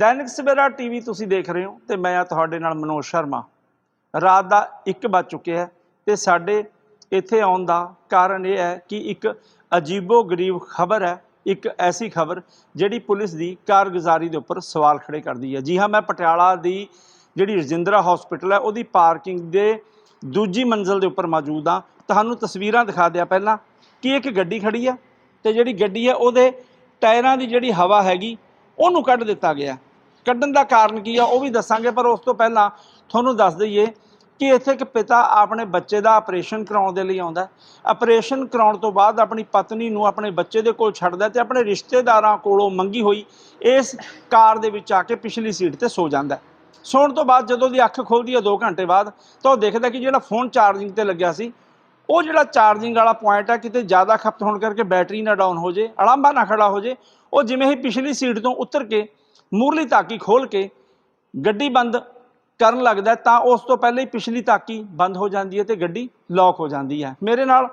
ਦੈਨਿਕ Savera TV ਤੁਸੀਂ ਦੇਖ ਰਹੇ ਹੋ ਤੇ ਮੈਂ ਆ ਤੁਹਾਡੇ ਨਾਲ ਮਨੋਜ ਸ਼ਰਮਾ। ਰਾਤ ਦਾ 1 ਵੱਜ ਚੁੱਕਿਆ ਹੈ ਤੇ ਸਾਡੇ ਇੱਥੇ ਆਉਣ ਦਾ ਕਾਰਨ ਇਹ ਹੈ ਕਿ ਇੱਕ ਅਜੀਬੋ ਗਰੀਬ ਖਬਰ ਹੈ, ਇੱਕ ਐਸੀ ਖਬਰ ਜਿਹੜੀ ਪੁਲਿਸ ਦੀ ਕਾਰਗੁਜ਼ਾਰੀ ਦੇ ਉੱਪਰ ਸਵਾਲ ਖੜੇ ਕਰਦੀ ਹੈ। ਜੀ ਹਾਂ, ਮੈਂ ਪਟਿਆਲਾ ਦੀ ਜਿਹੜੀ ਰਜਿੰਦਰਾ ਹਸਪੀਟਲ ਹੈ, ਉਹਦੀ ਪਾਰਕਿੰਗ ਦੇ ਦੂਜੀ ਮੰਜ਼ਲ ਦੇ ਉੱਪਰ ਮੌਜੂਦ ਆ ਤੁਹਾਨੂੰ ਤਸਵੀਰਾਂ ਦਿਖਾ ਦਿਆਂ ਪਹਿਲਾਂ ਕਿ ਇੱਕ ਗੱਡੀ ਖੜੀ ਆ ਤੇ ਜਿਹੜੀ ਗੱਡੀ ਹੈ, ਉਹਦੇ ਟਾਇਰਾਂ ਦੀ ਜਿਹੜੀ ਹਵਾ ਹੈਗੀ, ਉਹਨੂੰ ਕੱਢ ਦਿੱਤਾ ਗਿਆ ਕੱਢਣ ਦਾ ਕਾਰਨ ਕੀ ਆ, ਉਹ ਵੀ ਦੱਸਾਂਗੇ, ਪਰ ਉਸ ਤੋਂ ਪਹਿਲਾਂ ਤੁਹਾਨੂੰ ਦੱਸ ਦਈਏ ਕਿ ਇੱਥੇ ਇੱਕ ਪਿਤਾ ਆਪਣੇ ਬੱਚੇ ਦਾ ਆਪਰੇਸ਼ਨ ਕਰਾਉਣ ਦੇ ਲਈ ਆਉਂਦਾ ਆਪਰੇਸ਼ਨ ਕਰਾਉਣ ਤੋਂ ਬਾਅਦ ਆਪਣੀ ਪਤਨੀ ਨੂੰ ਆਪਣੇ ਬੱਚੇ ਦੇ ਕੋਲ ਛੱਡਦਾ ਤੇ ਆਪਣੇ ਰਿਸ਼ਤੇਦਾਰਾਂ ਕੋਲੋਂ ਮੰਗੀ ਹੋਈ ਇਸ ਕਾਰ ਦੇ ਵਿੱਚ ਆ ਕੇ ਪਿਛਲੀ ਸੀਟ ਤੇ ਸੋ ਜਾਂਦਾ ਸੌਣ ਤੋਂ ਬਾਅਦ ਜਦੋਂ ਦੀ ਅੱਖ ਖੁੱਲਦੀ ਹੈ 2 ਘੰਟੇ ਬਾਅਦ ਤਾਂ ਉਹ ਦੇਖਦਾ ਕਿ ਜਿਹੜਾ ਫੋਨ ਚਾਰਜਿੰਗ ਤੇ ਲੱਗਿਆ ਸੀ, ਉਹ ਜਿਹੜਾ ਚਾਰਜਿੰਗ ਵਾਲਾ ਪੁਆਇੰਟ ਆ ਕਿਤੇ ਜ਼ਿਆਦਾ ਖਪਤ ਹੋਣ ਕਰਕੇ ਬੈਟਰੀ ਨਾ ਡਾਊਨ ਹੋ ਜੇ ਅਲਾਂਭਾ ਨਾ ਖੜਾ ਹੋ ਜੇ, ਉਹ ਜਿਵੇਂ ਹੀ ਪਿਛਲੀ ਸੀਟ ਤੋਂ ਉਤਰ ਕੇ ਮੂਰਲੀ ਤਾਕੀ ਖੋਲ ਕੇ ਗੱਡੀ ਬੰਦ ਕਰਨ ਲੱਗਦਾ ਤਾਂ ਉਸ ਤੋਂ ਪਹਿਲਾਂ ਹੀ ਪਿਛਲੀ ਤਾਕੀ ਬੰਦ ਹੋ ਜਾਂਦੀ ਹੈ ਤੇ ਗੱਡੀ ਲੌਕ ਹੋ ਜਾਂਦੀ ਹੈ। ਮੇਰੇ ਨਾਲ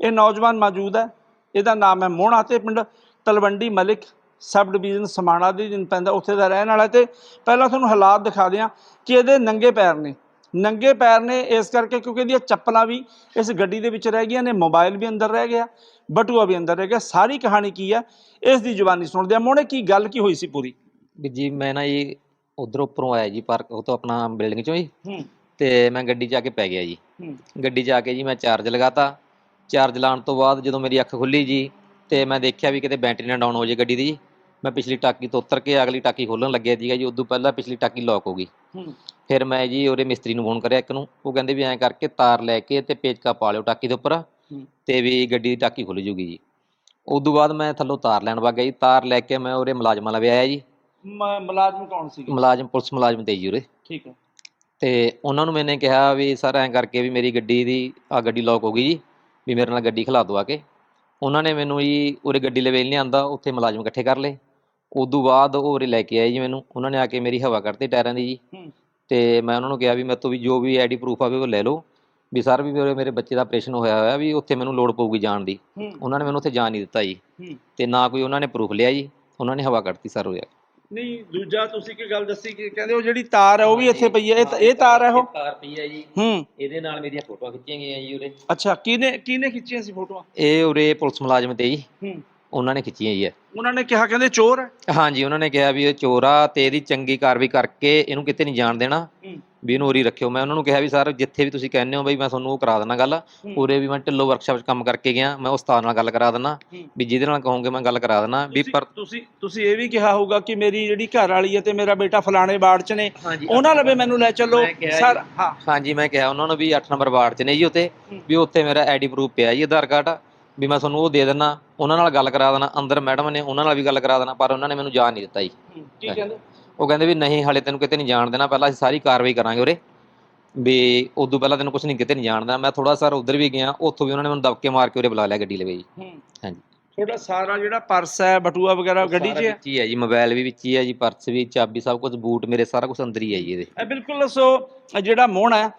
ਇਹ ਨੌਜਵਾਨ ਮੌਜੂਦ ਹੈ। ਇਹਦਾ ਨਾਮ ਹੈ ਮੋਹਣਾ ਤੇ ਪਿੰਡ ਤਲਵੰਡੀ ਮਲਿਕ, ਸਬ ਡਿਵੀਜ਼ਨ ਸਮਾਣਾ ਦੇ ਦਿਨ ਪੈਂਦਾ, ਉੱਥੇ ਦਾ ਰਹਿਣ ਵਾਲਾ ਹੈ ਤੇ ਪਹਿਲਾਂ ਤੁਹਾਨੂੰ ਹਾਲਾਤ ਦਿਖਾ ਦਿਆਂ ਕਿ ਇਹਦੇ ਨੰਗੇ ਪੈਰ ਨੇ। ਨੰਗੇ ਪੈਰ ਨੇ ਇਸ ਕਰਕੇ ਕਿਉਂਕਿ ਇਹਦੀਆਂ ਚੱਪਲਾਂ ਵੀ ਇਸ ਗੱਡੀ ਦੇ ਵਿੱਚ ਰਹਿ ਗਈਆਂ ਨੇ, ਮੋਬਾਈਲ ਵੀ ਅੰਦਰ ਰਹਿ ਗਿਆ, ਬਟੂਆ ਵੀ ਅੰਦਰ ਰਹਿ ਗਿਆ। ਸਾਰੀ ਕਹਾਣੀ ਕੀ ਹੈ, ਇਸ ਦੀ ਜ਼ੁਬਾਨੀ ਸੁਣਦੇ ਆ ਮੋਹਣੇ, ਕੀ ਗੱਲ, ਕੀ ਹੋਈ ਸੀ ਪੂਰੀ? ਵੀ ਜੀ ਮੈਂ ਨਾ ਜੀ ਉਧਰ ਉੱਪਰੋਂ ਆਇਆ ਜੀ ਪਾਰਕ ਉਹ ਤੋਂ ਆਪਣਾ ਬਿਲਡਿੰਗ ਚੋਂ ਜੀ। ਹੂੰ। ਤੇ ਮੈਂ ਗੱਡੀ 'ਚ ਆ ਕੇ ਪੈ ਗਿਆ ਜੀ। ਹੂੰ। ਗੱਡੀ 'ਚ ਆ ਕੇ ਜੀ ਮੈਂ ਚਾਰਜ ਲਗਾਤਾ। ਚਾਰਜ ਲਾਉਣ ਤੋਂ ਬਾਅਦ ਜਦੋਂ ਮੇਰੀ ਅੱਖ ਖੁੱਲੀ ਜੀ ਤੇ ਮੈਂ ਦੇਖਿਆ ਵੀ ਕਿਤੇ ਬੈਟਰੀ ਨਾ ਡਾਊਨ ਹੋ ਜੇ ਗੱਡੀ ਦੀ ਜੀ। ਮੈਂ ਪਿਛਲੀ ਟਾਕੀ ਤੋਂ ਉਤਰ ਕੇ ਅਗਲੀ ਟਾਕੀ ਖੋਲਣ ਲੱਗਿਆ ਸੀਗਾ ਜੀ। ਉਦੋਂ ਪਹਿਲਾਂ ਪਿਛਲੀ ਟਾਕੀ ਲੌਕ ਹੋ ਗਈ। ਹੂੰ। ਫਿਰ ਮੈਂ ਜੀ ਉਹਦੇ ਮਿਸਤਰੀ ਨੂੰ ਫੋਨ ਕਰਿਆ ਇੱਕ ਨੂੰ। ਉਹ ਕਹਿੰਦੇ ਵੀ ਐਂ ਕਰਕੇ ਤਾਰ ਲੈ ਕੇ ਤੇ ਪੇਚਕਾ ਪਾ ਲਿਓ ਟਾਕੀ ਦੇ ਉੱਪਰ। ਤੇ ਵੀ ਗੱਡੀ ਦੀ ਟਾਕੀ ਖੁੱਲ ਜੂਗੀ ਜੀ। ਉਦੋਂ ਬਾਅਦ ਮੈਂ ਥੱਲੋਂ ਤਾਰ ਲੈਣ ਵਗ ਗਿਆ ਜੀ। ਤਾਰ ਲੈ ਕੇ ਮੈਂ ਉਹਦੇ ਮੁਲਾਜ਼ਮਾਂ ਲਵੇ ਆਇਆ ਜੀ। ਮ- ਮੁਲਾਜ਼ਮ ਕੌਣ ਸੀ ਮੁਲਾਜ਼ਮ ਪੁਲਿਸ ਮੁਲਾਜ਼ਮ ਤੇ ਜੀ ਉਰੇ। ਠੀਕ ਹੈ। ਤੇ ਉਹਨਾਂ ਨੂੰ ਮੈਨੇ ਕਿਹਾ ਵੀ ਸਰ ਐਂ ਕਰਕੇ ਵੀ ਮੇਰੀ ਗੱਡੀ ਦੀ ਆ ਗੱਡੀ ਲੌਕ ਹੋ ਗਈ ਜੀ ਵੀ ਮੇਰੇ ਨਾਲ ਗੱਡੀ ਖਿਲਾ ਦਿਓ ਆ ਕੇ। ਉਹਨਾਂ ਨੇ ਮੈਨੂੰ ਜੀ ਉਰੇ ਗੱਡੀ ਲਵੇਲ ਨਹੀਂ ਆਂਦਾ ਉੱਥੇ ਮੁਲਾਜ਼ਮ ਇਕੱਠੇ ਕਰ ਲਏ। ਉਦੋਂ ਬਾਅਦ ਉਹ ਉਰੇ ਲੈ ਕੇ ਆਏ ਜੀ ਮੈਨੂੰ। ਉਹਨਾਂ ਨੇ ਆ ਕੇ ਮੇਰੀ ਹਵਾ ਕੱਢਤੀ ਟਾਇਰਾਂ ਦੀ ਜੀ। ਹੂੰ। ਤੇ ਮੈਂ ਉਹਨਾਂ ਨੂੰ ਕਿਹਾ ਵੀ ਮੇਰੇ ਤੋਂ ਵੀ ਜੋ ਵੀ ਆਈਡੀ ਪ੍ਰੂਫ ਆਵੇ ਉਹ ਲੈ ਲਓ। ਵੀ ਸਰ ਵੀ ਮੇਰੇ ਮੇਰੇ ਬੱਚੇ ਦਾ ਆਪਰੇਸ਼ਨ ਹੋਇਆ ਹੋਇਆ ਵੀ ਉੱਥੇ ਮੈਨੂੰ ਲੋੜ ਪਊਗੀ ਜਾਣ ਦੀ। ਹੂੰ। ਉਹਨਾਂ ਨੇ ਮੈਨੂੰ ਉੱਥੇ ਜਾਣ ਨਹੀਂ ਦਿੱਤਾ ਜੀ। ਹੂੰ। ਤੇ ਨਾ ਕੋਈ ਉਹਨਾਂ ਨੇ ਪ੍ਰੂਫ ਲਿਆ ਜੀ। ਉਹਨਾਂ ਨੇ ਹਵਾ ਕੱਢਤੀ ਸਰ ਹੋਇਆ ਨਹੀਂ ਦੂਜਾ ਤੁਸੀਂ ਕੀ ਗੱਲ ਦੱਸੀ ਕਿ ਕਹਿੰਦੇ ਉਹ ਜਿਹੜੀ ਤਾਰ ਹੈ ਉਹ ਵੀ ਇੱਥੇ ਪਈ ਹੈ ਇਹ ਇਹ ਤਾਰ ਹੈ ਉਹ? ਤਾਰ ਪਈ ਹੈ ਜੀ। ਹੂੰ। ਇਹਦੇ ਨਾਲ ਮੇਰੀਆਂ ਫੋਟੋਆਂ ਖਿੱਚੀਆਂ ਗਈਆਂ ਜੀ ਉਰੇ। ਅੱਛਾ ਕਿਹਨੇ ਕਿਹਨੇ ਖਿੱਚੀਆਂ ਸੀ ਫੋਟੋਆਂ? ਇਹ ਉਰੇ ਪੁਲਿਸ ਮੁਲਾਜ਼ਮ ਤੇ ਜੀ। ਹੂੰ। ਉਹਨਾਂ ਨੇ ਖਿੱਚੀਆਂ ਜੀ ਇਹ। ਉਹਨਾਂ ਨੇ ਕਿਹਾ ਕਹਿੰਦੇ ਚੋਰ ਹੈ ਹਾਂਜੀ ਉਹਨਾਂ ਨੇ ਕਿਹਾ ਵੀ ਇਹ ਚੋਰ ਆ ਤੇ ਇਹਦੀ ਚੰਗੀ ਕਾਰਵਾਈ ਕਰਕੇ ਇਹਨੂੰ ਕਿਤੇ ਨਹੀਂ ਜਾਣ ਦੇਣਾ। ਹੂੰ। ਵੀ ਇਹਨੂੰ ਉਰੀ ਰੱਖਿਓ। ਮੈਂ ਉਹਨਾਂ ਨੂੰ ਕਿਹਾ ਵੀ ਸਰ ਜਿੱਥੇ ਵੀ ਤੁਸੀਂ ਕਹਿੰਦੇ ਹੋ ਬਈ ਮੈਂ ਤੁਹਾਨੂੰ ਉਹ ਕਰਾ ਦੇਣਾ ਗੱਲ। ਉਰੇ ਵੀ ਮੈਂ ਢਿੱਲੋ ਵਰਕਸ਼ਾਪ 'ਚ ਕੰਮ ਕਰਕੇ ਗਿਆ। ਮੈਂ ਉਸਤਾਦ ਨਾਲ ਗੱਲ ਕਰਾ ਹੂੰ। ਵੀ ਜਿਹਦੇ ਨਾਲ ਕਹੋਗੇ ਮੈਂ ਗੱਲ ਕਰਾ ਦੇਣਾ ਵੀ ਪਰ ਤੁਸੀਂ ਤੁਸੀਂ ਇਹ ਵੀ ਕਿਹਾ ਹੋਊਗਾ ਕਿ ਮੇਰੀ ਜਿਹੜੀ ਘਰ ਵਾਲੀ ਹੈ ਤੇ ਮੇਰਾ ਬੇਟਾ ਫਲਾਣੇ ਬਾੜ ਚ ਨੇ ਉਹਨਾਂ ਲਵੇ ਮੈਨੂੰ ਲੈ ਚੱਲੋ। ਸਰ ਜੀ। ਹਾਂ। ਹਾਂਜੀ ਮੈਂ ਕਿਹਾ ਉਹਨਾਂ ਨੂੰ ਵੀ 8 ਨੰਬਰ ਵਾਰਡ 'ਚ ਨੇ ਜੀ ਉੱਥੇ। ਵੀ ਉੱਥੇ ਮੇਰਾ ਆਈਡੀ ਪ੍ਰੂਫ ਪਿਆ ਜੀ ਆਧਾਰ ਕਾਰਡ। ਵੀ ਮੈਂ ਤੁਹਾਨੂੰ ਉਹ ਦੇ ਦੇਣਾ ਉਹਨਾਂ ਨਾਲ ਗੱਲ ਕਰਾ ਦੇਣਾ ਅੰਦਰ ਮੈਡਮ ਨੇ ਉਹਨਾਂ ਨਾਲ ਵੀ ਗੱਲ ਕਰਾ ਦੇਣਾ ਪਰ ਉਹਨਾਂ ਨੇ ਮੈਨੂੰ ਜਾਣ ਨਹੀਂ ਦਿੱਤਾ ਜੀ। ਕੀ ਕਹਿੰਦੇ? ਉਹ ਕਹਿੰਦੇ ਵੀ ਨਹੀਂ ਹਾਲੇ ਤੈਨੂੰ ਕਿਤੇ ਨਹੀਂ ਜਾਣ ਦੇਣਾ ਪਹਿਲਾਂ ਅਸੀਂ ਸਾਰੀ ਕਾਰਵਾਈ ਕਰਾਂਗੇ ਉਰੇ। ਵੀ ਉਦੋਂ ਪਹਿਲਾਂ ਤੈਨੂੰ ਕੁਝ ਨਹੀਂ ਕਿਤੇ ਨਹੀਂ ਜਾਣ ਦੇਣਾ। ਮੈਂ ਥੋੜਾ ਸਰ ਉਧਰ ਵੀ ਗਿਆ ਉੱਥੋਂ ਵੀ ਉਹਨਾਂ ਨੇ ਮੈਨੂੰ ਦਬਕੇ ਮਾਰ ਕੇ ਉਰੇ ਬੁਲਾ ਲਿਆ ਗੱਡੀ ਲਵੇ ਜੀ। ਹਾਂਜੀ। ਤੁਹਾਡਾ ਸਾਰਾ ਜਿਹੜਾ ਪਰਸ ਹੈ ਬਟੂਆ ਵਗੈਰਾ ਗੱਡੀ 'ਚ ਹੈ ਵਿੱਚ ਹੀ ਹੈ ਜੀ ਮੋਬਾਈਲ ਵੀ ਵਿੱਚ ਹੀ ਹੈ ਜੀ ਪਰਸ ਵੀ ਚਾਬੀ ਸਭ ਕੁਝ ਬੂਟ ਮੇਰੇ ਸਾਰਾ ਕੁਝ ਅੰਦਰ ਹੀ ਹੈ ਜੀ ਇਹਦੇ। ਇਹ ਬਿਲਕੁਲ ਸੋ ਜਿਹੜਾ ਮੋਹਣ ਹੈ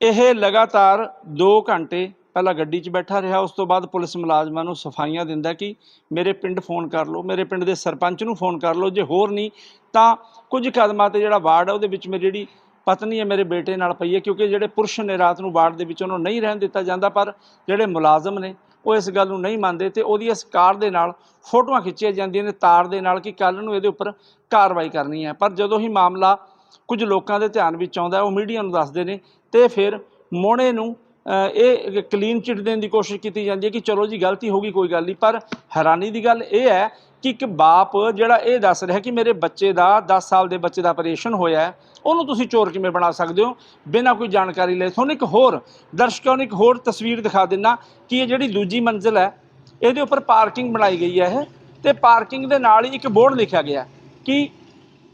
ਇਹ ਲਗਾਤਾਰ 2 ਘੰਟੇ ਪਹਿਲਾਂ ਗੱਡੀ 'ਚ ਬੈਠਾ ਰਿਹਾ, ਉਸ ਤੋਂ ਬਾਅਦ ਪੁਲਿਸ ਮੁਲਾਜ਼ਮਾਂ ਨੂੰ ਸਫਾਈਆਂ ਦਿੰਦਾ ਕਿ ਮੇਰੇ ਪਿੰਡ ਫੋਨ ਕਰ ਲਓ, ਮੇਰੇ ਪਿੰਡ ਦੇ ਸਰਪੰਚ ਨੂੰ ਫੋਨ ਕਰ ਲਓ, ਜੇ ਹੋਰ ਨਹੀਂ ਤਾਂ ਕੁਝ ਕਦਮਾਂ ਤੇ ਜਿਹੜਾ ਵਾਰਡ ਹੈ ਉਹਦੇ ਵਿੱਚ ਮੇਰੀ ਜਿਹੜੀ ਪਤਨੀ ਹੈ, ਮੇਰੇ ਬੇਟੇ ਨਾਲ ਪਈ ਹੈ, ਕਿਉਂਕਿ ਜਿਹੜੇ ਪੁਰਸ਼ ਨੇ ਰਾਤ ਨੂੰ ਵਾਰਡ ਦੇ ਵਿੱਚ ਉਹਨੂੰ ਨਹੀਂ ਰਹਿਣ ਦਿੱਤਾ ਜਾਂਦਾ, ਪਰ ਜਿਹੜੇ ਮੁਲਾਜ਼ਮ ਨੇ ਉਹ ਇਸ ਗੱਲ ਨੂੰ ਨਹੀਂ ਮੰਨਦੇ ਤੇ ਉਹਦੀ ਇਸ ਕਾਰ ਦੇ ਨਾਲ ਫੋਟੋਆਂ ਖਿੱਚੀਆਂ ਜਾਂਦੀਆਂ ਨੇ ਤਾਰ ਦੇ ਨਾਲ ਕਿ ਕੱਲ ਨੂੰ ਇਹਦੇ ਉੱਪਰ ਕਾਰਵਾਈ ਕਰਨੀ ਹੈ। ਪਰ ਜਦੋਂ ਹੀ ਮਾਮਲਾ ਕੁਝ ਲੋਕਾਂ ਦੇ ਧਿਆਨ ਵਿੱਚ ਆਉਂਦਾ ਉਹ ਮੀਡੀਆ ਨੂੰ ਦੱਸਦੇ ਨੇ ਤੇ ਫਿਰ ਮੋਹਣੇ ਨੂੰ ਇਹ ਕਲੀਨ ਚਿੱਟ ਦੇਣ ਦੀ ਕੋਸ਼ਿਸ਼ ਕੀਤੀ ਜਾਂਦੀ ਹੈ ਕਿ ਚਲੋ ਜੀ ਗਲਤੀ ਹੋ ਗਈ, ਕੋਈ ਗੱਲ ਨਹੀਂ। ਪਰ ਹੈਰਾਨੀ ਦੀ ਗੱਲ ਇਹ ਹੈ ਕਿ ਇੱਕ ਬਾਪ ਜਿਹੜਾ ਇਹ ਦੱਸ ਰਿਹਾ ਕਿ ਮੇਰੇ ਬੱਚੇ ਦਾ 10 ਸਾਲ ਦੇ ਬੱਚੇ ਦਾ ਆਪਰੇਸ਼ਨ ਹੋਇਆ ਹੈ, ਉਹਨੂੰ ਤੁਸੀਂ ਚੋਰ ਕਿਵੇਂ ਬਣਾ ਸਕਦੇ ਹੋ? ਬਿਨਾਂ ਕੋਈ ਜਾਣਕਾਰੀ ਲਏ। ਤੁਹਾਨੂੰ ਇੱਕ ਹੋਰ ਦਰਸ਼ਕਾਂ ਨੂੰ ਇੱਕ ਹੋਰ ਤਸਵੀਰ ਦਿਖਾ ਦਿੰਨਾ ਕਿ ਇਹ ਜਿਹੜੀ ਦੂਜੀ ਮੰਜ਼ਿਲ ਹੈ, ਇਹਦੇ ਉੱਪਰ ਪਾਰਕਿੰਗ ਬਣਾਈ ਗਈ ਹੈ ਇਹ। ਤੇ ਪਾਰਕਿੰਗ ਦੇ ਨਾਲ ਹੀ ਇੱਕ ਬੋਰਡ ਲਿਖਿਆ ਗਿਆ ਕਿ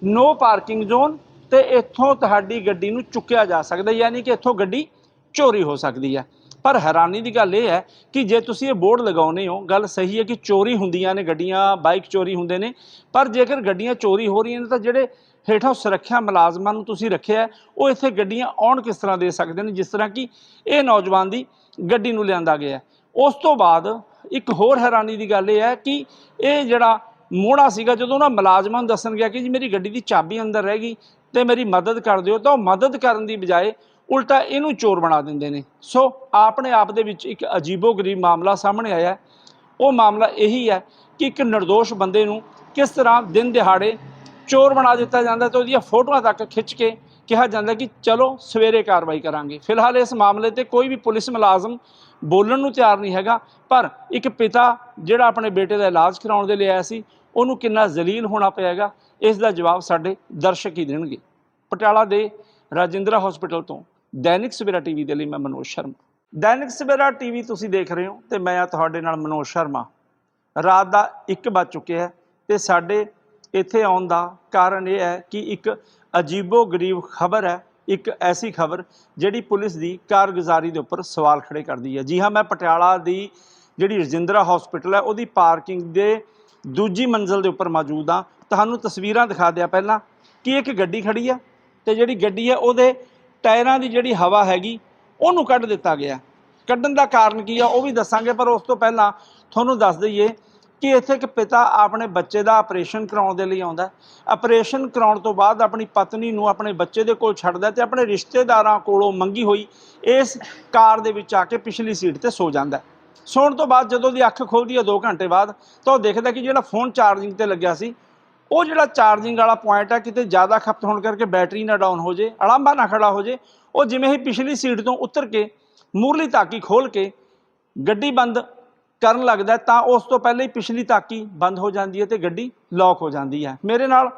ਨੋ ਪਾਰਕਿੰਗ ਜ਼ੋਨ ਤੇ ਇੱਥੋਂ ਤੁਹਾਡੀ ਗੱਡੀ ਨੂੰ ਚੁੱਕਿਆ ਜਾ ਸਕਦਾ ਯਾਨੀ ਕਿ ਇੱਥੋਂ ਗੱਡੀ ਚੋਰੀ ਹੋ ਸਕਦੀ ਹੈ। ਪਰ ਹੈਰਾਨੀ ਦੀ ਗੱਲ ਇਹ ਹੈ ਕਿ ਜੇ ਤੁਸੀਂ ਇਹ ਬੋਰਡ ਲਗਾਉਨੇ ਹੋ, ਗੱਲ ਸਹੀ ਹੈ ਕਿ ਚੋਰੀ ਹੁੰਦੀਆਂ ਨੇ, ਗੱਡੀਆਂ, ਬਾਈਕ ਚੋਰੀ ਹੁੰਦੇ ਨੇ, ਪਰ ਜੇਕਰ ਗੱਡੀਆਂ ਚੋਰੀ ਹੋ ਰਹੀਆਂ ਨੇ ਤਾਂ ਜਿਹੜੇ ਹੇਠਾਂ ਸੁਰੱਖਿਆ ਮੁਲਾਜ਼ਮਾਂ ਨੂੰ ਤੁਸੀਂ ਰੱਖਿਆ ਉਹ ਇੱਥੇ ਗੱਡੀਆਂ ਆਉਣ ਕਿਸ ਤਰ੍ਹਾਂ ਦੇ ਸਕਦੇ ਨੇ, ਜਿਸ ਤਰ੍ਹਾਂ ਕਿ ਇਹ ਨੌਜਵਾਨ ਦੀ ਗੱਡੀ ਨੂੰ ਲਿਆਂਦਾ ਗਿਆ ਉਸ ਤੋਂ ਬਾਅਦ ਇੱਕ ਹੋਰ ਹੈਰਾਨੀ ਦੀ ਗੱਲ ਇਹ ਹੈ ਕਿ ਇਹ ਜਿਹੜਾ ਮੋੜਾ ਸੀਗਾ, ਜਦੋਂ ਉਹਨਾਂ ਮੁਲਾਜ਼ਮਾਂ ਨੂੰ ਦੱਸਣ ਗਿਆ ਕਿ ਜੀ ਮੇਰੀ ਗੱਡੀ ਦੀ ਚਾਬੀ ਅੰਦਰ ਰਹਿ ਗਈ ਤੇ ਮੇਰੀ ਮਦਦ ਕਰ ਦਿਓ, ਤਾਂ ਉਹ ਮਦਦ ਕਰਨ ਦੀ ਬਜਾਏ ਉਲਟਾ ਇਹਨੂੰ ਚੋਰ ਬਣਾ ਦਿੰਦੇ ਨੇ। ਸੋ ਆਪਣੇ ਆਪ ਦੇ ਵਿੱਚ ਇੱਕ ਅਜੀਬੋ-ਗਰੀਬ ਮਾਮਲਾ ਸਾਹਮਣੇ ਆਇਆ। ਉਹ ਮਾਮਲਾ ਇਹੀ ਹੈ ਕਿ ਇੱਕ નિર્ਦੋਸ਼ ਬੰਦੇ ਨੂੰ ਕਿਸ ਤਰ੍ਹਾਂ ਦਿਨ ਦਿਹਾੜੇ ਚੋਰ ਬਣਾ ਦਿੱਤਾ ਜਾਂਦਾ ਤੇ ਉਹਦੀਆਂ ਫੋਟੋਆਂ ਤੱਕ ਖਿੱਚ ਕੇ ਕਿਹਾ ਜਾਂਦਾ ਕਿ ਚਲੋ ਸਵੇਰੇ ਕਾਰਵਾਈ ਕਰਾਂਗੇ। ਫਿਲਹਾਲ ਇਸ ਮਾਮਲੇ ਤੇ ਕੋਈ ਵੀ ਪੁਲਿਸ ਮੁਲਾਜ਼ਮ ਬੋਲਣ ਨੂੰ ਤਿਆਰ ਨਹੀਂ ਹੈਗਾ, ਪਰ ਇੱਕ ਪਿਤਾ ਜਿਹੜਾ ਆਪਣੇ ਬੇਟੇ ਦਾ ਇਲਾਜ ਕਰਾਉਣ ਦੇ ਲਈ ਆਇਆ ਸੀ, ਉਹਨੂੰ ਕਿੰਨਾ ਜ਼ਲੀਲ ਹੋਣਾ ਪਏਗਾ, ਇਸ ਦਾ ਜਵਾਬ ਸਾਡੇ ਦਰਸ਼ਕ ਹੀ ਦੇਣਗੇ। ਪਟਿਆਲਾ ਦੇ ਰਾਜਿੰਦਰਾ ਹਸਪੀਟਲ ਤੋਂ ਦੈਨਿਕ ਸਵੇਰਾ ਟੀਵੀ ਦੇ ਲਈ ਮੈਂ ਮਨੋਜ ਸ਼ਰਮਾ। ਦੈਨਿਕ ਸਵੇਰਾ ਟੀਵੀ ਤੁਸੀਂ ਦੇਖ ਰਹੇ ਹੋ ਤੇ ਮੈਂ ਆ ਤੁਹਾਡੇ ਨਾਲ ਮਨੋਜ ਸ਼ਰਮਾ। ਰਾਤ ਦਾ 1 ਵੱਜ ਚੁੱਕਿਆ ਹੈ ਤੇ ਸਾਡੇ ਇੱਥੇ ਆਉਣ ਦਾ ਕਾਰਨ ਇਹ ਹੈ ਕਿ ਇੱਕ ਅਜੀਬੋ-ਗਰੀਬ ਖਬਰ ਹੈ, ਇੱਕ ਐਸੀ ਖਬਰ ਜਿਹੜੀ ਪੁਲਿਸ ਦੀ ਕਾਰਗੁਜ਼ਾਰੀ ਦੇ ਉੱਪਰ ਸਵਾਲ ਖੜੇ ਕਰਦੀ ਹੈ। ਜੀ ਹਾਂ, ਮੈਂ ਪਟਿਆਲਾ ਦੀ ਜਿਹੜੀ ਰਜਿੰਦਰਾ ਹਸਪੀਟਲ ਹੈ, ਉਹਦੀ ਪਾਰਕਿੰਗ ਦੇ ਦੂਜੀ ਮੰਜ਼ਲ ਦੇ ਉੱਪਰ ਮੌਜੂਦ ਹਾਂ। ਤੁਹਾਨੂੰ ਤਸਵੀਰਾਂ ਦਿਖਾ ਦਿਆਂ ਪਹਿਲਾਂ ਕਿ ਇੱਕ ਗੱਡੀ ਖੜੀ ਹੈ ਤੇ ਜਿਹੜੀ ਗੱਡੀ ਹੈ, ਉਹਦੇ ਟਾਇਰਾਂ ਦੀ ਜਿਹੜੀ ਹਵਾ ਹੈਗੀ, ਉਹਨੂੰ ਕੱਢ ਦਿੱਤਾ ਗਿਆ। ਕੱਢਣ ਦਾ ਕਾਰਨ ਕੀ ਆ, ਉਹ ਵੀ ਦੱਸਾਂਗੇ, ਪਰ ਉਸ ਤੋਂ ਪਹਿਲਾਂ ਤੁਹਾਨੂੰ ਦੱਸ ਦਈਏ ਕਿ ਇੱਥੇ ਇੱਕ ਪਿਤਾ ਆਪਣੇ ਬੱਚੇ ਦਾ ਆਪਰੇਸ਼ਨ ਕਰਾਉਣ ਦੇ ਲਈ ਆਉਂਦਾ ਆਪਰੇਸ਼ਨ ਕਰਾਉਣ ਤੋਂ ਬਾਅਦ ਆਪਣੀ ਪਤਨੀ ਨੂੰ ਆਪਣੇ ਬੱਚੇ ਦੇ ਕੋਲ ਛੱਡਦਾ ਹੈ ਤੇ ਆਪਣੇ ਰਿਸ਼ਤੇਦਾਰਾਂ ਕੋਲੋਂ ਮੰਗੀ ਹੋਈ ਇਸ ਕਾਰ ਦੇ ਵਿੱਚ ਆ ਕੇ ਪਿਛਲੀ ਸੀਟ ਤੇ ਸੋ ਜਾਂਦਾ ਸੌਣ ਤੋਂ ਬਾਅਦ ਜਦੋਂ ਦੀ ਅੱਖ ਖੁੱਲਦੀ ਹੈ 2 ਘੰਟੇ ਬਾਅਦ ਤਾਂ ਉਹ ਦੇਖਦਾ ਕਿ ਜਿਹੜਾ ਫੋਨ ਚਾਰਜਿੰਗ ਤੇ ਲੱਗਿਆ ਸੀ ਉਹ ਜਿਹੜਾ ਚਾਰਜਿੰਗ ਵਾਲਾ ਪੁਆਇੰਟ ਹੈ ਕਿਤੇ ਜ਼ਿਆਦਾ ਖਪਤ ਹੋਣ ਕਰਕੇ ਬੈਟਰੀ ਨਾ ਡਾਊਨ ਹੋ ਜੇ ਅਲਾਂਭਾ ਨਾ ਖੜਾ ਹੋ ਜੇ, ਉਹ ਜਿਵੇਂ ਹੀ ਪਿਛਲੀ ਸੀਟ ਤੋਂ ਉਤਰ ਕੇ ਮੂਰਲੀ ਤਾਕੀ ਖੋਲ ਕੇ ਗੱਡੀ ਬੰਦ ਕਰਨ ਲੱਗਦਾ ਤਾਂ ਉਸ ਤੋਂ ਪਹਿਲਾਂ ਹੀ ਪਿਛਲੀ ਤਾਕੀ ਬੰਦ ਹੋ ਜਾਂਦੀ ਹੈ ਤੇ ਗੱਡੀ ਲੌਕ ਹੋ ਜਾਂਦੀ ਹੈ। ਮੇਰੇ ਨਾਲ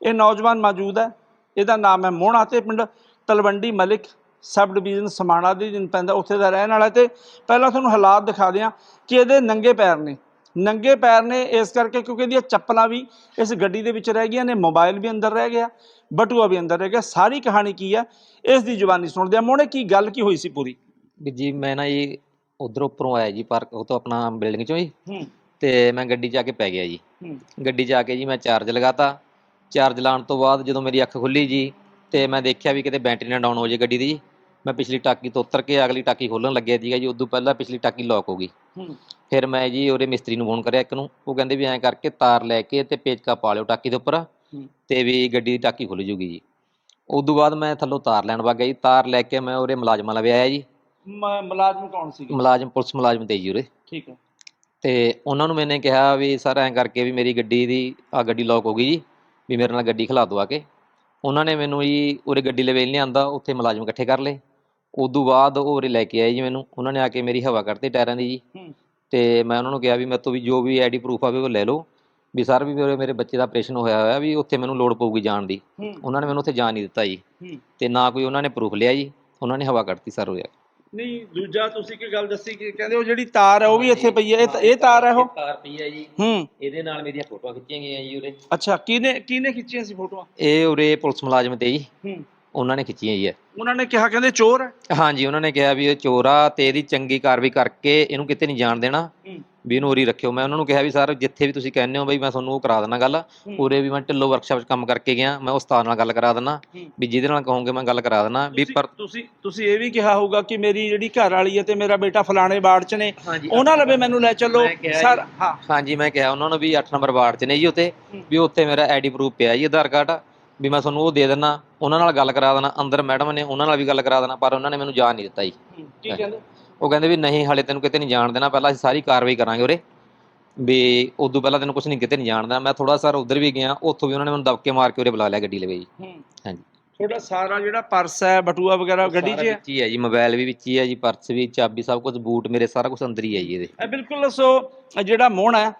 ਇਹ ਨੌਜਵਾਨ ਮੌਜੂਦ ਹੈ, ਇਹਦਾ ਨਾਮ ਹੈ ਮੋਹਣਾ ਤੇ ਪਿੰਡ ਤਲਵੰਡੀ ਮਲਿਕ, ਸਬ ਡਿਵੀਜ਼ਨ ਸਮਾਣਾ ਦੇ ਦਿਨ ਪੈਂਦਾ ਉੱਥੇ ਦਾ ਰਹਿਣ ਵਾਲਾ ਤੇ ਪਹਿਲਾਂ ਤੁਹਾਨੂੰ ਹਾਲਾਤ ਦਿਖਾ ਦਿਆਂ ਕਿ ਇਹਦੇ ਨੰਗੇ ਪੈਰ ਨੇ। ਨੰਗੇ ਪੈਰ ਨੇ ਇਸ ਕਰਕੇ ਕਿਉਂਕਿ ਇਹਦੀਆਂ ਚੱਪਲਾਂ ਵੀ ਇਸ ਗੱਡੀ ਦੇ ਵਿੱਚ ਰਹਿ ਗਈਆਂ ਨੇ ਮੋਬਾਈਲ ਵੀ ਅੰਦਰ ਰਹਿ ਗਿਆ ਬਟੂਆ ਵੀ ਅੰਦਰ ਰਹਿ ਗਿਆ ਸਾਰੀ ਕਹਾਣੀ ਕੀ ਹੈ ਇਸ ਦੀ ਜ਼ੁਬਾਨੀ ਸੁਣਦੇ ਆ। ਮੋਹਣੇ ਕੀ ਗੱਲ ਕੀ ਹੋਈ ਸੀ ਪੂਰੀ? ਵੀ ਜੀ ਮੈਂ ਨਾ ਜੀ ਉਧਰ ਉੱਪਰੋਂ ਆਇਆ ਜੀ ਪਾਰਕ ਉਹ ਤੋਂ ਆਪਣਾ ਬਿਲਡਿੰਗ ਚੋਂ ਜੀ। ਹੂੰ। ਤੇ ਮੈਂ ਗੱਡੀ 'ਚ ਆ ਕੇ ਪੈ ਗਿਆ ਜੀ। ਗੱਡੀ 'ਚ ਆ ਕੇ ਜੀ ਮੈਂ ਚਾਰਜ ਲਗਾਤਾ। ਚਾਰਜ ਲਾਉਣ ਤੋਂ ਬਾਅਦ ਜਦੋਂ ਮੇਰੀ ਅੱਖ ਖੁੱਲੀ ਜੀ ਤੇ ਮੈਂ ਦੇਖਿਆ ਵੀ ਕਿਤੇ ਬੈਟਰੀ ਨਾ ਡਾਊਨ ਹੋ ਜੇ ਗੱਡੀ ਦੀ। ਜੀ ਮੈਂ ਪਿਛਲੀ ਟਾਕੀ ਤੋਂ ਉਤਰ ਕੇ ਅਗਲੀ ਟਾਕੀ ਖੋਲਣ ਲੱਗਿਆ ਸੀਗਾ ਜੀ ਉਦੋਂ ਪਹਿਲਾਂ ਪਿਛਲੀ ਟਾਕੀ ਲੌਕ ਹੋ ਗਈ। ਫਿਰ ਮੈਂ ਜੀ ਉਹਦੇ ਮਿਸਤਰੀ ਨੂੰ ਫੋਨ ਕਰਿਆ ਇੱਕ ਨੂੰ ਉਹ ਕਹਿੰਦੇ ਵੀ ਐਂ ਕਰਕੇ ਤਾਰ ਲੈ ਕੇ ਤੇ ਪੇਚਕਾ ਪਾ ਲਿਓ ਟਾਕੀ ਦੇ ਉੱਪਰ ਤੇ ਵੀ ਗੱਡੀ ਦੀ ਟਾਕੀ ਖੁੱਲ ਜੂਗੀ ਜੀ। ਉਦੋਂ ਬਾਅਦ ਮੈਂ ਥੱਲੋਂ ਤਾਰ ਲੈਣ ਵਗ ਗਿਆ ਜੀ ਤਾਰ ਲੈ ਕੇ ਮੈਂ ਉਹਦੇ ਮੁਲਾਜ਼ਮਾਂ ਲਵੇ ਆਇਆ ਜੀ। ਮੁਲਾਜ਼ਮ ਕੌਣ ਸੀ ਮੁਲਾਜ਼ਮ ਪੁਲਿਸ ਮੁਲਾਜ਼ਮ ਤੇ ਜੀ ਉਰੇ। ਠੀਕ ਹੈ। ਤੇ ਉਹਨਾਂ ਨੂੰ ਮੈਨੇ ਕਿਹਾ ਵੀ ਸਰ ਐਂ ਕਰਕੇ ਵੀ ਮੇਰੀ ਗੱਡੀ ਦੀ ਆ ਗੱਡੀ ਲੌਕ ਹੋ ਗਈ ਜੀ ਵੀ ਮੇਰੇ ਨਾਲ ਗੱਡੀ ਖਿਲਾ ਦਿਓ ਆ ਕੇ। ਉਹਨਾਂ ਨੇ ਮੈਨੂੰ ਜੀ ਉਰੇ ਗੱਡੀ ਲਵੇ ਲਿਆਂਦਾ ਉੱਥੇ ਮੁਲਾਜ਼ਮ ਇਕੱਠੇ ਕਰ ਲਏ। ਉਦੋਂ ਬਾਅਦ ਉਹ ਉਰੇ ਲੈ ਕੇ ਆਏ ਜੀ ਮੈਨੂੰ। ਉਹਨਾਂ ਨੇ ਆ ਕੇ ਮੇਰੀ ਹਵਾ ਕੱਢਤੀ ਟਾਇਰਾਂ ਦੀ ਜੀ। ਹੂੰ। ਤੇ ਮੈਂ ਉਹਨਾਂ ਨੂੰ ਕਿਹਾ ਵੀ ਮੇਰੇ ਤੋਂ ਵੀ ਜੋ ਵੀ ਆਈਡੀ ਪ੍ਰੂਫ ਆਵੇ ਉਹ ਲੈ ਲਓ। ਵੀ ਸਰ ਵੀ ਮੇਰੇ ਮੇਰੇ ਬੱਚੇ ਦਾ ਆਪਰੇਸ਼ਨ ਹੋਇਆ ਹੋਇਆ ਵੀ ਉੱਥੇ ਮੈਨੂੰ ਲੋੜ ਪਊਗੀ ਜਾਣ ਦੀ। ਹੂੰ। ਉਹਨਾਂ ਨੇ ਮੈਨੂੰ ਉੱਥੇ ਜਾਣ ਨਹੀਂ ਦਿੱਤਾ ਜੀ। ਹੂੰ। ਤੇ ਨਾ ਕੋਈ ਉਹਨਾਂ ਨੇ ਪ੍ਰੂਫ ਲਿਆ ਜੀ। ਉਹਨਾਂ ਨੇ ਹਵਾ ਕੱਢਤੀ ਸਰ ਹੋਇਆ ਨਹੀਂ ਦੂਜਾ ਤੁਸੀਂ ਕੀ ਗੱਲ ਦੱਸੀ ਕਿ ਕਹਿੰਦੇ ਉਹ ਜਿਹੜੀ ਤਾਰ ਹੈ ਉਹ ਵੀ ਇੱਥੇ ਪਈ ਹੈ ਇਹ ਇਹ ਤਾਰ ਹੈ ਉਹ? ਤਾਰ ਪਈ ਹੈ ਜੀ। ਹੂੰ। ਇਹਦੇ ਨਾਲ ਮੇਰੀਆਂ ਫੋਟੋਆਂ ਖਿੱਚੀਆਂ ਗਈਆਂ ਜੀ ਉਰੇ। ਅੱਛਾ ਕਿਹਨੇ ਕਿਹਨੇ ਖਿੱਚੀਆਂ ਸੀ ਫੋਟੋਆਂ? ਇਹ ਉਰੇ ਪੁਲਿਸ ਮੁਲਾਜ਼ਮ ਤੇ ਜੀ। ਹੂੰ। ਉਹਨਾਂ ਨੇ ਖਿੱਚੀਆਂ ਜੀ ਇਹ। ਉਹਨਾਂ ਨੇ ਕਿਹਾ ਕਹਿੰਦੇ ਚੋਰ ਹੈ? ਹਾਂਜੀ ਉਹਨਾਂ ਨੇ ਕਿਹਾ ਵੀ ਇਹ ਚੋਰ ਤੇ ਇਹਦੀ ਚੰਗੀ ਕਾਰਵਾਈ ਕਰਕੇ ਇਹਨੂੰ ਕਿਤੇ ਨਹੀਂ ਜਾਣ ਦੇਣਾ। ਹੂੰ। ਵੀ ਇਹਨੂੰ ਉਰੀ ਰੱਖਿਓ। ਮੈਂ ਉਹਨਾਂ ਨੂੰ ਕਿਹਾ ਵੀ ਸਰ ਜਿੱਥੇ ਵੀ ਤੁਸੀਂ ਕਹਿੰਦੇ ਹੋ ਬਈ ਮੈਂ ਤੁਹਾਨੂੰ ਉਹ ਕਰਾ ਦੇਣਾ ਗੱਲ। ਹੂੰ। ਉਰੇ ਵੀ ਮੈਂ ਢਿੱਲੋ ਵਰਕਸ਼ਾਪ 'ਚ ਕੰਮ ਕਰਕੇ ਗਿਆ। ਮੈਂ ਉਸਤਾਦ ਨਾਲ ਗੱਲ ਕਰਾ ਦੇਣਾ ਹੂੰ। ਵੀ ਜਿਹਦੇ ਨਾਲ ਕਹੋਗੇ ਮੈਂ ਗੱਲ ਕਰਾ ਦੇਣਾ ਵੀ ਪਰ ਤੁਸੀਂ ਤੁਸੀਂ ਇਹ ਵੀ ਕਿਹਾ ਹੋਊਗਾ ਕਿ ਮੇਰੀ ਜਿਹੜੀ ਘਰ ਵਾਲੀ ਹੈ ਤੇ ਮੇਰਾ ਬੇਟਾ ਫਲਾਣੇ ਵਾਰਡ 'ਚ ਨੇ ਉਹਨਾਂ ਲਵੇ ਮੈਨੂੰ ਲੈ ਚੱਲੋ। ਸਰ। ਹਾਂ। ਹਾਂਜੀ ਮੈਂ ਕਿਹਾ ਉਹਨਾਂ ਨੂੰ ਵੀ 8 ਨੰਬਰ ਵਾਰਡ 'ਚ ਨੇ ਜੀ ਹੂੰ। ਵੀ ਉੱਥੇ ਮੇਰਾ ਆਈਡੀ ਪ੍ਰੂਫ ਪਿਆ ਜੀ ਆਧਾਰ ਕਾਰਡ। ਵੀ ਮੈਂ ਤੁਹਾਨੂੰ ਉਹ ਦੇ ਦੇਣਾ ਉਹਨਾਂ ਨਾਲ ਗੱਲ ਕਰਾ ਦੇਣਾ ਅੰਦਰ ਮੈਡਮ ਨੇ ਉਹਨਾਂ ਨਾਲ ਵੀ ਗੱਲ ਕਰਾ ਦੇਣਾ ਪਰ ਉਹਨਾਂ ਨੇ ਮੈਨੂੰ ਜਾਣ ਨਹੀਂ ਦਿੱਤਾ ਜੀ। ਕੀ ਕਹਿੰਦੇ? ਉਹ ਕਹਿੰਦੇ ਵੀ ਨਹੀਂ ਹਾਲੇ ਤੈਨੂੰ ਕਿਤੇ ਨਹੀਂ ਜਾਣ ਦੇਣਾ ਪਹਿਲਾਂ ਅਸੀਂ ਸਾਰੀ ਕਾਰਵਾਈ ਕਰਾਂਗੇ ਉਰੇ। ਵੀ ਉਦੋਂ ਪਹਿਲਾਂ ਤੈਨੂੰ ਕੁਝ ਨਹੀਂ ਕਿਤੇ ਨਹੀਂ ਜਾਣ ਦੇਣਾ। ਮੈਂ ਥੋੜਾ ਸਰ ਉਧਰ ਵੀ ਗਿਆ ਉੱਥੋਂ ਵੀ ਉਹਨਾਂ ਨੇ ਮੈਨੂੰ ਦਬਕੇ ਮਾਰ ਕੇ ਉਰੇ ਬੁਲਾ ਲਿਆ ਗੱਡੀ ਲਵੇ ਜੀ ਹਾਂਜੀ। ਤੁਹਾਡਾ ਸਾਰਾ ਜਿਹੜਾ ਪਰਸ ਹੈ ਬਟੂਆ ਵਗੈਰਾ ਗੱਡੀ 'ਚ? ਵਿੱਚ ਹੀ ਹੈ ਜੀ ਮੋਬਾਈਲ ਵੀ ਵਿੱਚ ਹੀ ਹੈ ਜੀ ਪਰਸ ਵੀ ਚਾਬੀ ਸਭ ਕੁਝ ਬੂਟ ਮੇਰੇ ਸਾਰਾ ਕੁਝ ਅੰਦਰ ਹੀ ਹੈ ਜੀ ਇਹਦੇ। ਇਹ ਬਿਲਕੁਲ ਸੋ ਇਹ ਜਿਹੜਾ ਮੋਹਣ ਹੈ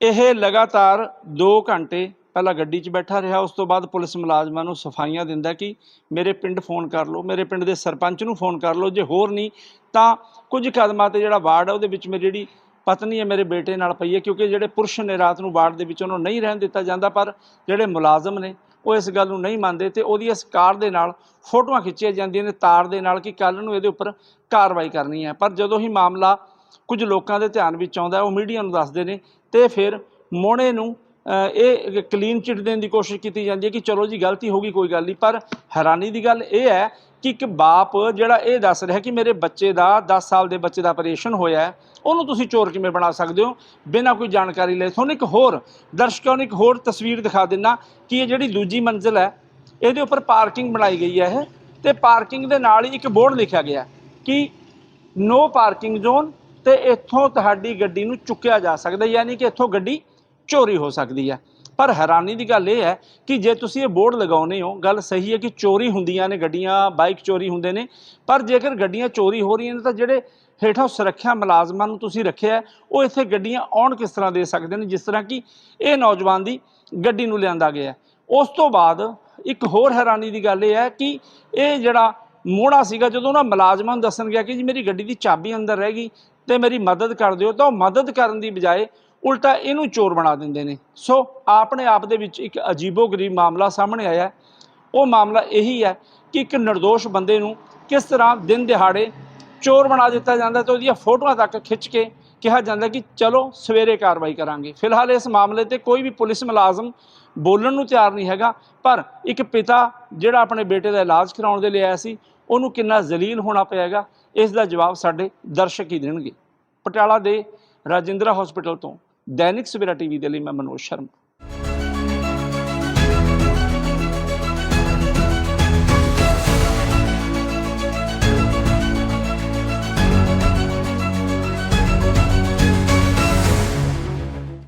ਇਹ ਲਗਾਤਾਰ 2 ਘੰਟੇ ਪਹਿਲਾਂ ਗੱਡੀ 'ਚ ਬੈਠਾ ਰਿਹਾ, ਉਸ ਤੋਂ ਬਾਅਦ ਪੁਲਿਸ ਮੁਲਾਜ਼ਮਾਂ ਨੂੰ ਸਫਾਈਆਂ ਦਿੰਦਾ ਕਿ ਮੇਰੇ ਪਿੰਡ ਫੋਨ ਕਰ ਲਓ, ਮੇਰੇ ਪਿੰਡ ਦੇ ਸਰਪੰਚ ਨੂੰ ਫੋਨ ਕਰ ਲਓ, ਜੇ ਹੋਰ ਨਹੀਂ ਤਾਂ ਕੁਝ ਕਦਮਾਂ ਤੇ ਜਿਹੜਾ ਵਾਰਡ ਹੈ ਉਹਦੇ ਵਿੱਚ ਮੇਰੀ ਜਿਹੜੀ ਪਤਨੀ ਹੈ, ਮੇਰੇ ਬੇਟੇ ਨਾਲ ਪਈ ਹੈ, ਕਿਉਂਕਿ ਜਿਹੜੇ ਪੁਰਸ਼ ਨੇ ਰਾਤ ਨੂੰ ਵਾਰਡ ਦੇ ਵਿੱਚ ਉਹਨੂੰ ਨਹੀਂ ਰਹਿਣ ਦਿੱਤਾ ਜਾਂਦਾ, ਪਰ ਜਿਹੜੇ ਮੁਲਾਜ਼ਮ ਨੇ ਉਹ ਇਸ ਗੱਲ ਨੂੰ ਨਹੀਂ ਮੰਨਦੇ ਤੇ ਉਹਦੀ ਇਸ ਕਾਰ ਦੇ ਨਾਲ ਫੋਟੋਆਂ ਖਿੱਚੀਆਂ ਜਾਂਦੀਆਂ ਨੇ ਤਾਰ ਦੇ ਨਾਲ ਕਿ ਕੱਲ ਨੂੰ ਇਹਦੇ ਉੱਪਰ ਕਾਰਵਾਈ ਕਰਨੀ ਹੈ। ਪਰ ਜਦੋਂ ਹੀ ਮਾਮਲਾ ਕੁਝ ਲੋਕਾਂ ਦੇ ਧਿਆਨ ਵਿੱਚ ਆਉਂਦਾ ਉਹ ਮੀਡੀਆ ਨੂੰ ਦੱਸਦੇ ਨੇ ਤੇ ਫਿਰ ਮੋਹਣੇ ਨੂੰ ਇਹ ਕਲੀਨ ਚਿੱਟ ਦੇਣ ਦੀ ਕੋਸ਼ਿਸ਼ ਕੀਤੀ ਜਾਂਦੀ ਹੈ ਕਿ ਚਲੋ ਜੀ ਗਲਤੀ ਹੋ ਗਈ, ਕੋਈ ਗੱਲ ਨਹੀਂ। ਪਰ ਹੈਰਾਨੀ ਦੀ ਗੱਲ ਇਹ ਹੈ ਕਿ ਇੱਕ ਬਾਪ ਜਿਹੜਾ ਇਹ ਦੱਸ ਰਿਹਾ ਕਿ ਮੇਰੇ ਬੱਚੇ ਦਾ 10 ਸਾਲ ਦੇ ਬੱਚੇ ਦਾ ਆਪਰੇਸ਼ਨ ਹੋਇਆ ਉਹਨੂੰ ਤੁਸੀਂ ਚੋਰ ਕਿਵੇਂ ਬਣਾ ਸਕਦੇ ਹੋ? ਬਿਨਾਂ ਕੋਈ ਜਾਣਕਾਰੀ ਲਏ। ਤੁਹਾਨੂੰ ਇੱਕ ਹੋਰ ਦਰਸ਼ਕਾਂ ਨੂੰ ਇੱਕ ਹੋਰ ਤਸਵੀਰ ਦਿਖਾ ਦਿੰਨਾ ਕਿ ਇਹ ਜਿਹੜੀ ਦੂਜੀ ਮੰਜ਼ਿਲ ਹੈ, ਇਹਦੇ ਉੱਪਰ ਪਾਰਕਿੰਗ ਬਣਾਈ ਗਈ ਹੈ ਇਹ। ਤੇ ਪਾਰਕਿੰਗ ਦੇ ਨਾਲ ਹੀ ਇੱਕ ਬੋਰਡ ਲਿਖਿਆ ਗਿਆ ਕਿ ਨੋ ਪਾਰਕਿੰਗ ਜ਼ੋਨ ਤੇ ਇੱਥੋਂ ਤੁਹਾਡੀ ਗੱਡੀ ਨੂੰ ਚੁੱਕਿਆ ਜਾ ਸਕਦਾ ਯਾਨੀ ਕਿ ਇੱਥੋਂ ਗੱਡੀ ਚੋਰੀ ਹੋ ਸਕਦੀ ਹੈ। ਪਰ ਹੈਰਾਨੀ ਦੀ ਗੱਲ ਇਹ ਹੈ ਕਿ ਜੇ ਤੁਸੀਂ ਇਹ ਬੋਰਡ ਲਗਾਉਨੇ ਹੋ, ਗੱਲ ਸਹੀ ਹੈ ਕਿ ਚੋਰੀ ਹੁੰਦੀਆਂ ਨੇ ਗੱਡੀਆਂ, ਬਾਈਕ ਚੋਰੀ ਹੁੰਦੇ ਨੇ, ਪਰ ਜੇਕਰ ਗੱਡੀਆਂ ਚੋਰੀ ਹੋ ਰਹੀਆਂ ਨੇ ਤਾਂ ਜਿਹੜੇ ਹੇਠਾਂ ਸੁਰੱਖਿਆ ਮੁਲਾਜ਼ਮਾਂ ਨੂੰ ਤੁਸੀਂ ਰੱਖਿਆ ਉਹ ਇੱਥੇ ਗੱਡੀਆਂ ਆਉਣ ਕਿਸ ਤਰ੍ਹਾਂ ਦੇ ਸਕਦੇ ਨੇ, ਜਿਸ ਤਰ੍ਹਾਂ ਕਿ ਇਹ ਨੌਜਵਾਨ ਦੀ ਗੱਡੀ ਨੂੰ ਲਿਆਂਦਾ ਗਿਆ ਉਸ ਤੋਂ ਬਾਅਦ ਇੱਕ ਹੋਰ ਹੈਰਾਨੀ ਦੀ ਗੱਲ ਇਹ ਹੈ ਕਿ ਇਹ ਜਿਹੜਾ ਮੋੜਾ ਸੀਗਾ, ਜਦੋਂ ਉਹਨਾਂ ਮੁਲਾਜ਼ਮਾਂ ਨੂੰ ਦੱਸਣ ਗਿਆ ਕਿ ਜੀ ਮੇਰੀ ਗੱਡੀ ਦੀ ਚਾਬੀ ਅੰਦਰ ਰਹਿ ਗਈ ਤੇ ਮੇਰੀ ਮਦਦ ਕਰ ਦਿਓ, ਤਾਂ ਉਹ ਮਦਦ ਕਰਨ ਦੀ ਬਜਾਏ ਉਲਟਾ ਇਹਨੂੰ ਚੋਰ ਬਣਾ ਦਿੰਦੇ ਨੇ। ਸੋ ਆਪਣੇ ਆਪ ਦੇ ਵਿੱਚ ਇੱਕ ਅਜੀਬੋ-ਗਰੀਬ ਮਾਮਲਾ ਸਾਹਮਣੇ ਆਇਆ। ਉਹ ਮਾਮਲਾ ਇਹੀ ਹੈ ਕਿ ਇੱਕ નિર્ਦੋਸ਼ ਬੰਦੇ ਨੂੰ ਕਿਸ ਤਰ੍ਹਾਂ ਦਿਨ ਦਿਹਾੜੇ ਚੋਰ ਬਣਾ ਦਿੱਤਾ ਜਾਂਦਾ ਤੇ ਉਹਦੀਆਂ ਫੋਟੋਆਂ ਤੱਕ ਖਿੱਚ ਕੇ ਕਿਹਾ ਜਾਂਦਾ ਕਿ ਚਲੋ ਸਵੇਰੇ ਕਾਰਵਾਈ ਕਰਾਂਗੇ। ਫਿਲਹਾਲ ਇਸ ਮਾਮਲੇ ਤੇ ਕੋਈ ਵੀ ਪੁਲਿਸ ਮੁਲਾਜ਼ਮ ਬੋਲਣ ਨੂੰ ਤਿਆਰ ਨਹੀਂ ਹੈਗਾ, ਪਰ ਇੱਕ ਪਿਤਾ ਜਿਹੜਾ ਆਪਣੇ ਬੇਟੇ ਦਾ ਇਲਾਜ ਕਰਾਉਣ ਦੇ ਲਈ ਆਇਆ ਸੀ, ਉਹਨੂੰ ਕਿੰਨਾ ਜ਼ਲੀਲ ਹੋਣਾ ਪਏਗਾ, ਇਸ ਦਾ ਜਵਾਬ ਸਾਡੇ ਦਰਸ਼ਕ ਹੀ ਦੇਣਗੇ। ਪਟਿਆਲਾ ਦੇ ਰਾਜਿੰਦਰਾ ਹਸਪੀਟਲ ਤੋਂ ਦੈਨਿਕ ਸਵੇਰਾ ਟੀਵੀ ਦੇ ਲਈ ਮੈਂ ਮਨੋਜ ਸ਼ਰਮਾ।